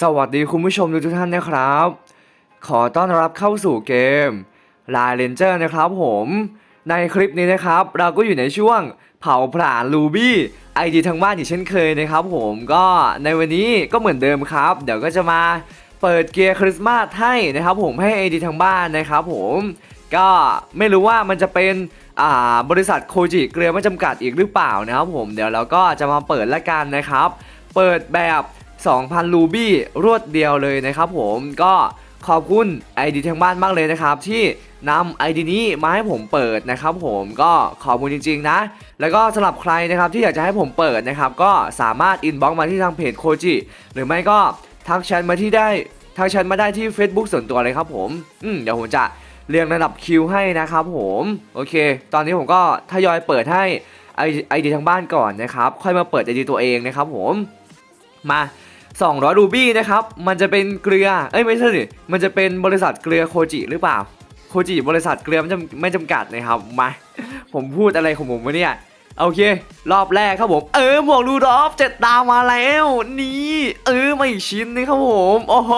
สวัสดีคุณผู้ชมทุกท่านนะครับ ขอต้อนรับเข้าสู่เกม l i เ e นเจอร์นะครับผม ในคลิปนี้นะครับ เราก็อยู่ในช่วงเผาผลาญลูบี้ไอดีทางบ้านอีกเช่นเคยนะครับผมก็ในวันนี้ก็เหมือนเดิมครับ เดี๋ยวก็จะมาเปิดเกียร์คริสต์มาสให้นะครับผมให้ไอดีทางบ้านนะครับผมก็ไม่รู้ว่ามันจะเป็นอ่าบริษัทโคจิเกลือไม่จำกัดอีกหรือเปล่านะครับผมเดี๋ยวเราก็จะมาเปิดละกันนะครับ เปิดแบบ 2,000 รูบี้รวดเดียวเลยนะครับผมก็ขอบคุณ ID ทางบ้านมากเลยนะครับ ที่นำ ID นี้มาให้ผมเปิดนะครับผมก็ขอบคุณจริง ๆ นะ แล้วก็สำหรับใครนะครับที่อยากจะให้ผมเปิดนะครับ ก็สามารถอินบ็อกมาที่ทางเพจโคจิหรือไม่ก็ทักแชทมาที่ได้ทักแชทมาได้ที่ Facebook ส่วนตัวเลยครับผมอืมเดี๋ยวผมจะเรียงระดับคิวให้นะครับผมโอเค ตอนนี้ผมก็ทยอยเปิดให้ไอดีทางบ้านก่อนนะครับ ค่อยมาเปิดไอดีตัวเองนะครับผมมา 200 รูบี้นะครับ มันจะเป็นเกลือ เอ้ยไม่ใช่สิมันจะเป็นบริษัทเกลือโคจิหรือเปล่า โคจิบริษัทเกลือม่จำไม่จำกัดนะครับ มา ผมพูดอะไรของผมวะเนี่ย โอเค รอบแรกครับผม เออหมวกรูดอฟเจ็ดดาวมาแล้ว นี่ เออมาอีกชิ้นนึงครับผม โอ้โห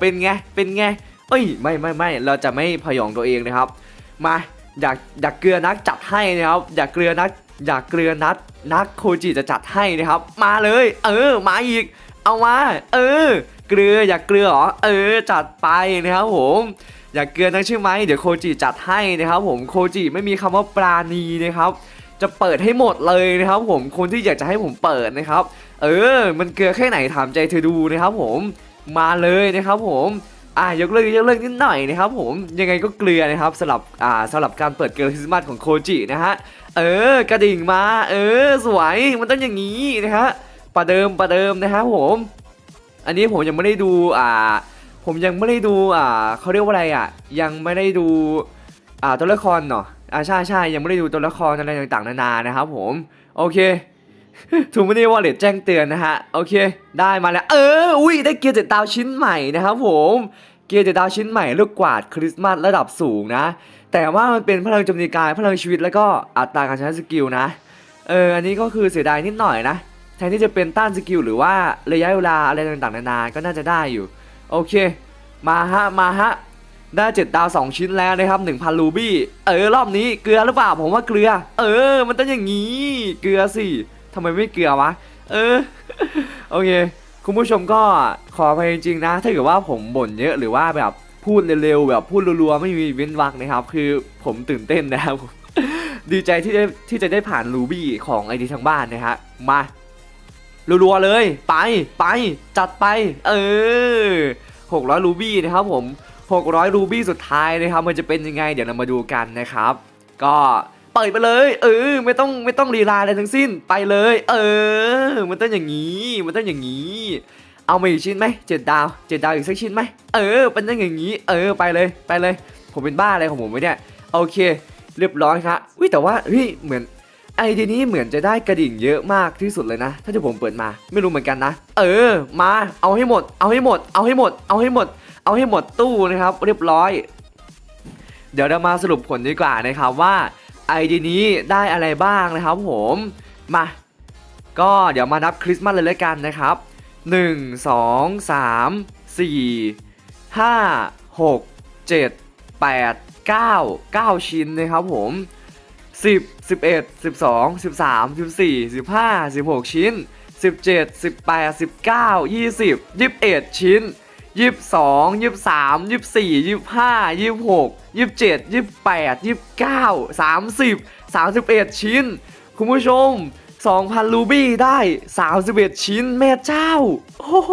เป็นไง เป็นไง เอ้ย ไม่ไม่ไม่ เราจะไม่พยองตัวเองนะครับ มา อยากอยากเกลือนักจัดให้นะครับ อยากเกลือนักอยากเกลือนักนักโคจิจะจัดให้นะครับ มาเลย เออ มาอีก เอามา เออ เกลืออยากเกลือเหรอ เออ จัดไปนะครับผมอยากเกลือนักใช่ไหมเดี๋ยวโคจิจัดให้นะครับผมโคจิไม่มีคำว่าปราณีนะครับจะเปิดให้หมดเลยนะครับผมคนที่อยากจะให้ผมเปิดนะครับ เออ มันเกลือแค่ไหนถามใจเธอดูนะครับผมมาเลยนะครับผมอะยกเลิกยกเลิกนิดหน่อยนะครับผมยังไงก็เกลือนะครับสำหรับอ่าสำหรับการเปิดเกลือคริสต์มาสของโคจินะฮะเออกระดิ่งมา เออ สวยมันต้องอย่างนี้นะฮะ ประเดิมประเดิมนะครับผม อันนี้ผมยังไม่ได้ดูอ่า ผมยังไม่ได้ดูอ่าเขาเรียกว่าอะไรอะ ยังไม่ได้ดูอ่าตัวละครเนาะอ่าใช่ใช่ยังไม่ได้ดูตัวละครอะไรต่างๆนานานะครับผมโอเคทูมินี่วอลเล็ตแจ้งเตือนนะฮะโอเค ได้มาแล้ว เอออุ้ยได้เกียร์เจ็ดดาวชิ้นใหม่นะครับผมเกียร์เจ็ดดาวชิ้นใหม่ลูกกวาดคริสต์มาสระดับสูงนะ แต่ว่ามันเป็นพลังจมตีกายพลังชีวิตแล้วก็อัตราการใช้สกิลนะเอออันนี้ก็คือเสียดายนิดหน่อยนะ ทนที่จะเป็นต้านสกิลหรือว่าระยะเวลาอะไรต่างๆนานา ก็น่าจะได้อยู่ โอเค มาฮะ มาฮะ ได้เจ็ดดาว 2 ชิ้นแล้วนะครับ 1,000 รูบี้ เออ รอบนี้เกลือหรือเปล่า ผมว่าเกลือ เออ มันต้องอย่างนี้ เกลือสิทำไมไม่เกลือวะ เออ โอเค คุณผู้ชมก็ขอไปจริงๆนะ ถ้าเกิดว่าผมบ่นเยอะหรือว่าแบบพูดเร็วๆแบบพูดรัวๆไม่มีเว้นวรรคนะครับ คือผมตื่นเต้นนะครับ ดีใจที่ได้ที่จะได้ผ่านรูบี้ของไอดีทางบ้านนะฮะ มา รัวๆเลย ไปไปจัดไป เออ 600 รูบี้นะครับผม 600 รูบี้สุดท้ายนะครับ มันจะเป็นยังไง เดี๋ยวเรามาดูกันนะครับ ก็เปิดไปเลย เออ ไม่ต้องไม่ต้องลีลาอะไรทั้งสิ้นไปเลย เออ มันต้องอย่างนี้ มันต้องอย่างนี้ เอามาอีกชิ้นไหมเจ็ดดาวเจ็ดดาวอีกสักชิ้นไหมเออเป็นต้องอย่างนี้ เออไปเลยไปเลย ผมเป็นบ้าอะไรของผมวะเนี่ยโอเค เรียบร้อยครับวิแต่ว่าเฮ้ยเหมือน ไอเดียนี้เหมือนจะได้กระดิ่งเยอะมากที่สุดเลยนะ ถ้าที่ผมเปิดมา ไม่รู้เหมือนกันนะ เออ มา เอาให้หมด เอาให้หมด เอาให้หมด เอาให้หมด เอาให้หมดตู้นะครับ เรียบร้อย เดี๋ยวเรามาสรุปผลดีกว่านะครับว่าไอเดียนี้ได้อะไรบ้างนะครับผม มา ก็เดี๋ยวมานับคริสต์มาสเลยแล้วกันนะครับ 1 2 3 4 5 6 7 8 9 9 ชิ้นนะครับผม 10 11 12 13 14 15 16 ชิ้น 17 18 19 20 21 ชิ้น 22 23 24 25 26 27 28 29 30 31 ชิ้น คุณผู้ชม 2,000รูบี้ได้ 31 ชิ้นแม่เจ้า โอ้โห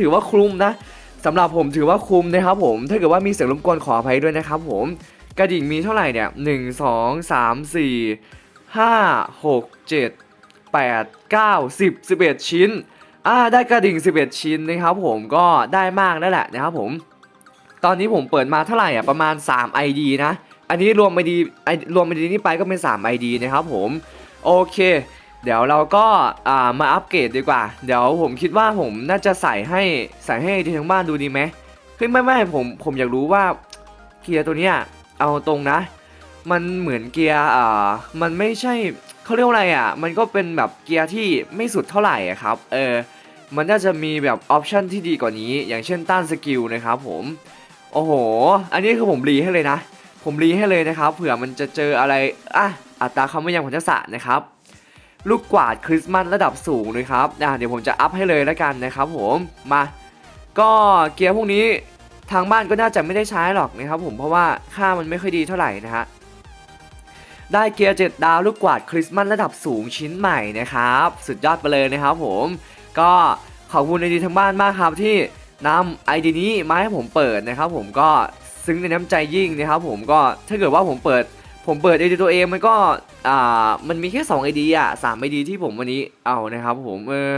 ถือว่าคุ้มนะสำหรับผมถือว่าคุ้มนะครับผม ถ้าเกิดว่ามีเสียงรบกวนขออภัยด้วยนะครับผม กระดิ่งมีเท่าไหร่เนี่ย1 2 3 4 5 6 7 8 9 10 11ชิ้นอ่าได้กระดิ่ง11ชิ้นนะครับผมก็ได้มากแล้วแหละนะครับผม ตอนนี้ผมเปิดมาเท่าไหร่อะประมาณ 3 ID นะ อันนี้รวม ID ไอรวม ID นี้ไปก็เป็น 3 ID นะครับผม โอเค เดี๋ยวเราก็อ่ามาอัปเกรดดีกว่า เดี๋ยวผมคิดว่าผมน่าจะใส่ให้ใส่ให้ทีทั้งบ้านดูดีไหมเฮ้ยไม่ไม่ผมผมอยากรู้ว่าเกียร์ตัวเนี้ย เอาตรงนะ มันเหมือนเกียร์อ่ามันไม่ใช่เขาเรียกว่าอะไรอะ มันก็เป็นแบบเกียร์ที่ไม่สุดเท่าไหร่ครับ เออ มันน่าจะมีแบบออปชันที่ดีกว่านี้ อย่างเช่นต้านสกิลนะครับผม โอ้โห อันนี้คือผมรีให้เลยนะ ผมรีให้เลยนะครับ เผื่อมันจะเจออะไร อะ อัตราคำว่ยังของทักษะนะครับ ลูกกวาดคริสต์มาสระดับสูงนะครับ อะ เดี๋ยวผมจะอัพให้เลยแล้วกันนะครับผม มา ก็เกียร์พวกนี้ ทางบ้านก็น่าจะไม่ได้ใช้หรอกนะครับผมเพราะว่าค่ามันไม่ค่อยดีเท่าไหร่นะฮะได้เกียร์ 7 ดาวลูกกวาดคริสต์มาสระดับสูงชิ้นใหม่นะครับ สุดยอดไปเลยนะครับผมก็ขอบคุณไอดีทางบ้านมากครับที่นำไอดีนี้มาให้ผมเปิดนะครับ ผมก็ซึ้งในน้ำใจยิ่งนะครับ ผมก็ถ้าเกิดว่าผมเปิด ผมเปิดไอดีตัวเองมันก็อ่ามันมีแค่2ไอดีอะสามไอดีที่ผมวันนี้เอานะครับ ผมเออ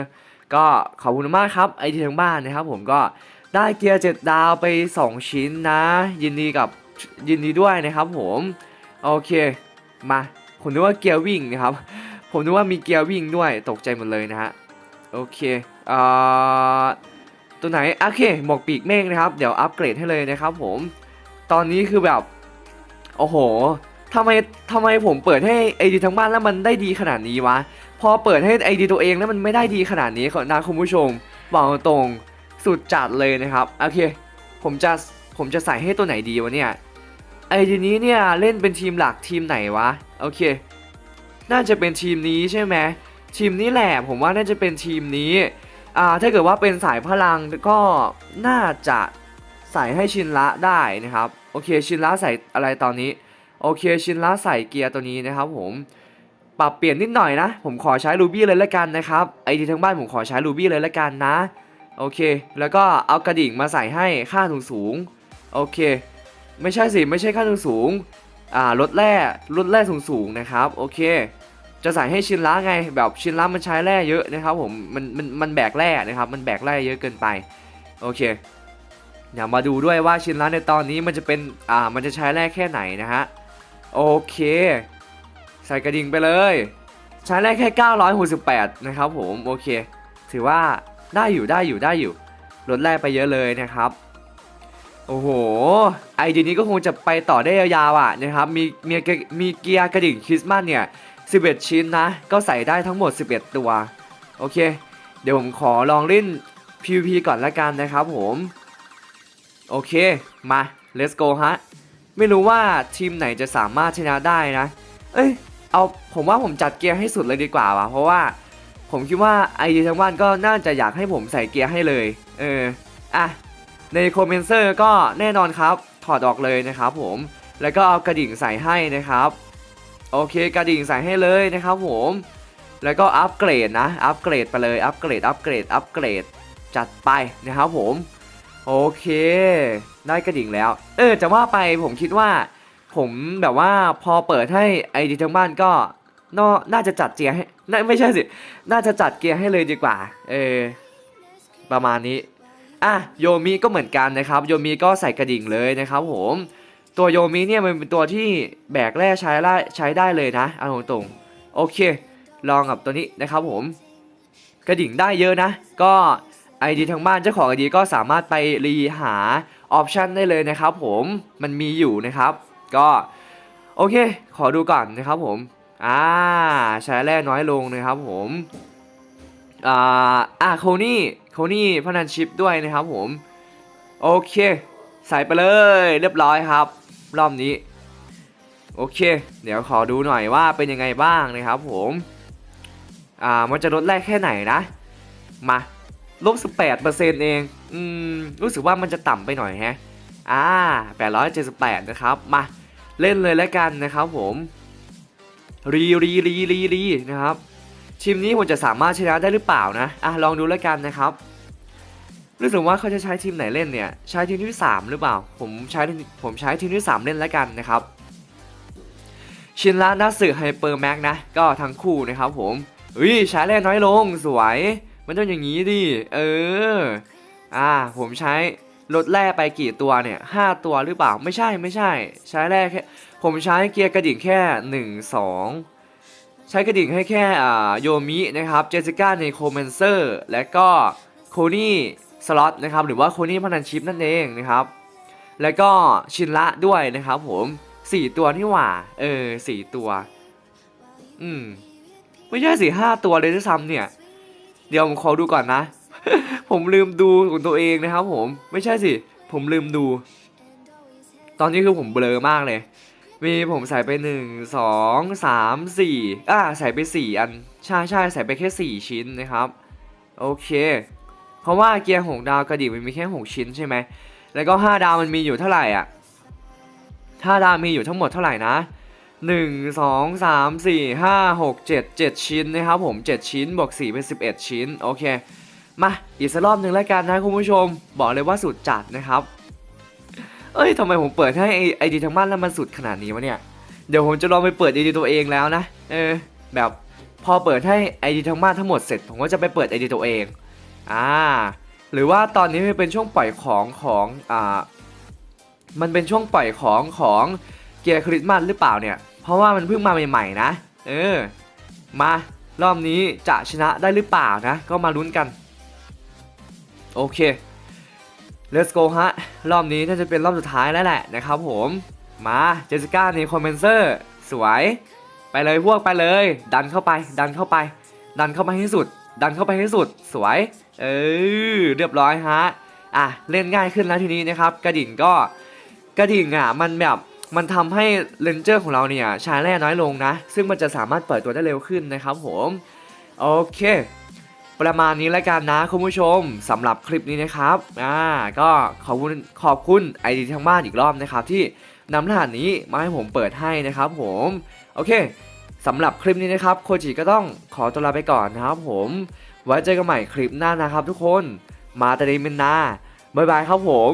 ก็ขอบคุณมากครับไอดีทางบ้านนะครับ ผมก็ ได้เกียร์ 7 ดาวไป 2 ชิ้นนะ ยินดีกับยินดีด้วยนะครับผมโอเคมาผมนึกว่าเกียร์วิ่งนะครับ ผมนึกว่ามีเกียร์วิ่งด้วยตกใจหมดเลยนะฮะโอเคเอ่อตัวไหนโอเคหมวกปีกเมฆนะครับ เดี๋ยวอัปเกรดให้เลยนะครับผมตอนนี้คือแบบโอ้โหทำไมทำไมผมเปิดให้ไอดีทั้งบ้านแล้วมันได้ดีขนาดนี้วะพอเปิดให้ไอดีตัวเองแล้วมันไม่ได้ดีขนาดนี้ขอนะคุณผู้ชมบอกตรง สุดจัดเลยนะครับโอเคผมจะผมจะใส่ให้ตัวไหนดีวะเนี่ยไอดีนี้เนี่ยเล่นเป็นทีมหลักทีมไหนวะโอเค น่าจะเป็นทีมนี้ใช่ไหมทีมนี้แหละผมว่าน่าจะเป็นทีมนี้อ่าถ้าเกิดว่าเป็นสายพลังก็น่าจะใส่ให้ชินละได้นะครับโอเคชินละใส่อะไรตอนนี้โอเคชินละใส่เกียร์ตัวนี้นะครับผมปรับเปลี่ยนนิดหน่อยนะ ผมขอใช้รูบี้เลยละกันนะครับไอดีทั้งบ้านผมขอใช้รูบี้เลยละกันนะ โอเค แล้วก็เอากระดิ่งมาใส่ให้ค่าสูงสูงโอเค ไม่ใช่สิไม่ใช่ค่าสูงสูงอ่าลดแร่ลดแร่สูงสูงนะครับโอเค จะใส่ให้ชินล้าไง แบบชินล้ามันใช้แร่เยอะนะครับผมมันมันมันแบกแร่นะครับมันแบกแร่เยอะเกินไปโอเคเดี๋ยวมาดูด้วยว่าชินล้าในตอนนี้มันจะเป็นอ่ามันจะใช้แร่แค่ไหนนะฮะโอเค ใส่กระดิ่งไปเลย ใช้แร่แค่ 968 นะครับผมโอเค ถือว่า ได้อยู่ได้อยู่ได้อยู่ลดแร่ไปเยอะเลยนะครับ โอ้โห ไอเดียนี้ก็คงจะไปต่อได้ยาวๆอะนะครับ มีมีเกมีเกียร์กระดิ่งคริสต์มาสเนี่ย 11 ชิ้นนะ ก็ใส่ได้ทั้งหมด 11 ตัว โอเค เดี๋ยวผมขอลองเล่น PVP ก่อนละกันนะครับผม โอเค มา let's go ฮะ ไม่รู้ว่าทีมไหนจะสามารถชนะได้นะ เอ้ย เอา ผมว่าผมจัดเกียร์ให้สุดเลยดีกว่าว่ะ เพราะว่า ผมคิดว่าไอเดียทั้งบ้านก็น่าจะอยากให้ผมใส่เกียร์ให้เลย เออ อะ ในโคเมนเซอร์ก็แน่นอนครับ ถอดออกเลยนะครับผม แล้วก็เอากระดิ่งใส่ให้นะครับ โอเค กระดิ่งใส่ให้เลยนะครับผม แล้วก็อัปเกรดนะ อัปเกรดไปเลย อัปเกรด อัปเกรด อัปเกรด จัดไปนะครับผม โอเค ได้กระดิ่งแล้ว เออ จะว่าไปผมคิดว่า ผมแบบว่าพอเปิดให้ไอดีทั้งบ้านก็ น่าน่าจะจัดเกียร์ให้น่ไม่ใช่สิ น่าจะจัดเกียร์ให้เลยดีกว่า เออ ประมาณนี้ อะ โยมิก็เหมือนกันนะครับ โยมิก็ใส่กระดิ่งเลยนะครับผม ตัวโยมิเนี่ยมันเป็นตัวที่แบกแร่ใช้ได้ใช้ได้เลยนะเอาตรงๆ โอเค ลองกับตัวนี้นะครับผม กระดิ่งได้เยอะนะ ก็ไอดีทางบ้านเจ้าของไอดีก็สามารถไปรีหาออปชันได้เลยนะครับผม มันมีอยู่นะครับ ก็โอเค ขอดูก่อนนะครับผม อ่าใช้แร่น้อยลงนะครับผมอ่าอะโคนี่โคนี่พนันชิปด้วยนะครับผม โอเค ใส่ไปเลยเรียบร้อยครับ รอบนี้ โอเค เดี๋ยวขอดูหน่อยว่าเป็นยังไงบ้างนะครับผมอ่ามันจะลดแรกแค่ไหนนะ มาลบ18%เอง อืม รู้สึกว่ามันจะต่ำไปหน่อยแฮะ อ่า878 นะครับ มา เล่นเลยแล้วกันนะครับผม รีรีรีรีรีนะครับทีมนี้ผมจะสามารถชนะได้หรือเปล่านะอะลองดูแล้วกันนะครับรู้สึกว่าเขาจะใช้ทีมไหนเล่นเนี่ยใช้ทีมที่ 3 หรือเปล่า ผมใช้ผมใช้ทีมที่ 3 เล่นแล้วกันนะครับชินละนัสึไฮเปอร์แม็กนะก็ทั้งคู่นะครับผมเฮ้ยใช้แร่น้อยลงสวย มันต้องอย่างนี้ดิเอออ่าผมใช้ ลดแร่ไปกี่ตัวเนี่ยห้าตัวหรือเปล่าไม่ใช่ไม่ใช่ ใช้แร่แค่ผมใช้เกียร์กระดิ่งแค่1 2ใช้กระดิ่งให้แค่อ่าโยมินะครับเจสิก้าในโคเมนเซอร์และก็โคนี่สล็อตนะครับหรือว่าโคนี่พนันชิปนั่นเองนะครับแล้วก็ชินละด้วยนะครับผม4ตัวนี่หว่า เออสี่ตัว อืม ไม่ใช่สี่ห้าตัวเลยด้วยซ้ำเนี่ย เดี๋ยวผมขอดูก่อนนะ ผมลืมดูของตัวเองนะครับผมไม่ใช่สิ ผมลืมดู ตอนนี้คือผมเบลอมากเลย มีผมใส่ไปหนึ่งสองสามสี่อ่าใส่ไปสี่อันใช่ใช่ใส่ไปแค่สี่ชิ้นนะครับ โอเค เพราะว่าเกียร์หกดาวกระดิ่งมันมีแค่หกชิ้นใช่ไหมแล้วก็ห้าดาวมันมีอยู่เท่าไหร่อะห้าดาวมีอยู่ทั้งหมดเท่าไหร่นะหนึ่งสองสามสี่ห้าหกเจ็ดเจ็ดชิ้นนะครับผมเจ็ดชิ้นบวกสี่เป็นสิบเอ็ดชิ้นโอเค มาอีกสักรอบหนึ่งแล้วกันนะคุณผู้ชม บอกเลยว่าสุดจัดนะครับ เอ้ยทำไมผมเปิดให้ไอดีทั้งบ้านแล้วมันสุดขนาดนี้วะเนี่ยเดี๋ยวผมจะลองไปเปิดไอดีตัวเองแล้วนะเออแบบพอเปิดให้ไอดีทั้งบ้านทั้งหมดเสร็จ ผมก็จะไปเปิดไอดีตัวเองอ่าหรือว่าตอนนี้มันเป็นช่วงปล่อยของของอ่ามันเป็นช่วงปล่อยของของเกียร์คริสต์มาสหรือเปล่าเนี่ย เพราะว่ามันเพิ่งมาใหม่ๆนะ เออ มารอบนี้จะชนะได้หรือเปล่านะ ก็มาลุ้นกัน โอเค let's go ฮะ รอบนี้น่าจะเป็นรอบสุดท้ายแล้วแหละนะครับผม มาเจสสิก้าในคอมเมนเซอร์ สวย ไปเลยพวกไปเลย ดันเข้าไป ดันเข้าไป ดันเข้าไปให้สุด ดันเข้าไปให้สุด สวย เออ เรียบร้อยฮะ อะ เล่นง่ายขึ้นแล้วทีนี้นะครับ กระดิ่งก็ กระดิ่งอะ มันแบบ มันทำให้เลนเจอร์ของเราเนี่ยใช้แร่น้อยลงนะ ซึ่งมันจะสามารถเปิดตัวได้เร็วขึ้นนะครับผม โอเค ประมาณนี้แล้วกันนะคุณผู้ชมสำหรับคลิปนี้นะครับอ่าก็ขอบคุณขอบคุณไอดีทางบ้านอีกรอบนะครับที่นำรหัสนี้มาให้ผมเปิดให้นะครับผมโอเคสำหรับคลิปนี้นะครับโคจิก็ต้องขอตัวลาไปก่อนนะครับผมไว้เจอกันใหม่คลิปหน้านะครับทุกคนมาแต่ดีเมนนาบ๊ายบายครับผม